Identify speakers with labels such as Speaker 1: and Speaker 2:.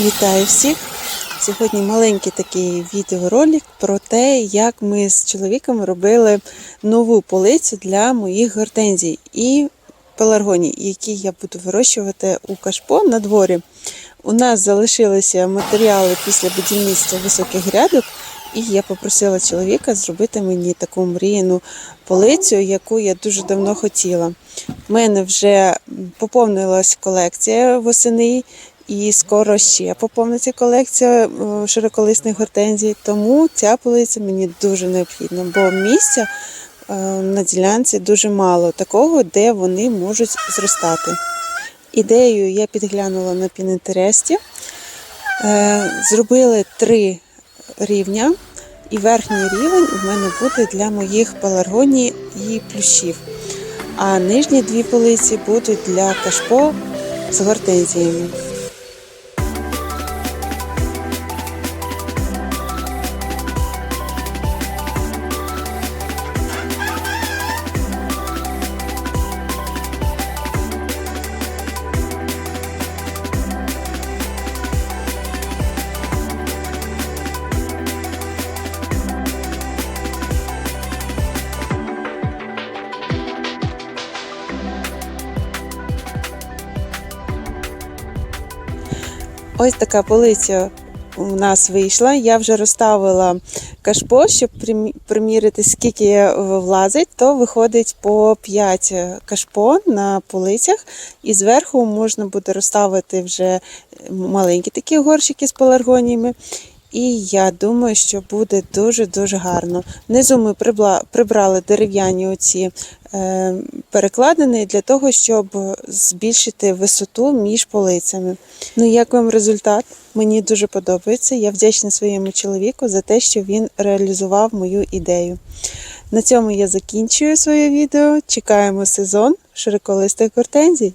Speaker 1: Вітаю всіх! Сьогодні маленький такий відеоролик про те, як ми з чоловіком робили нову полицю для моїх гортензій і пеларгоній, які я буду вирощувати у кашпо на дворі. У нас залишилися матеріали після будівництва високих грядок, і я попросила чоловіка зробити мені таку мріяну полицю, яку я дуже давно хотіла. У мене вже поповнилась колекція восени, і скоро ще поповниться колекція е, широколисних гортензій. Тому ця полиця мені дуже необхідна, бо місця е, на ділянці дуже мало такого, де вони можуть зростати. Ідею я підглянула на Пінтересті. Е, Зробили три рівня, і верхній рівень у мене буде для моїх пеларгоній і плющів. А нижні дві полиці будуть для кашпо з гортензіями. Ось така полиця у нас вийшла. Я вже розставила кашпо, щоб примірити, скільки влазить, то виходить по 5 кашпо на полицях. І зверху можна буде розставити вже маленькі такі горщики з пеларгоніями. І я думаю, що буде дуже-дуже гарно. Внизу ми прибрали дерев'яні оці е, перекладини для того, щоб збільшити висоту між полицями. Ну, як вам результат? Мені дуже подобається. Я вдячна своєму чоловіку за те, що він реалізував мою ідею. На цьому я закінчую своє відео. Чекаємо сезон широколистих гортензій.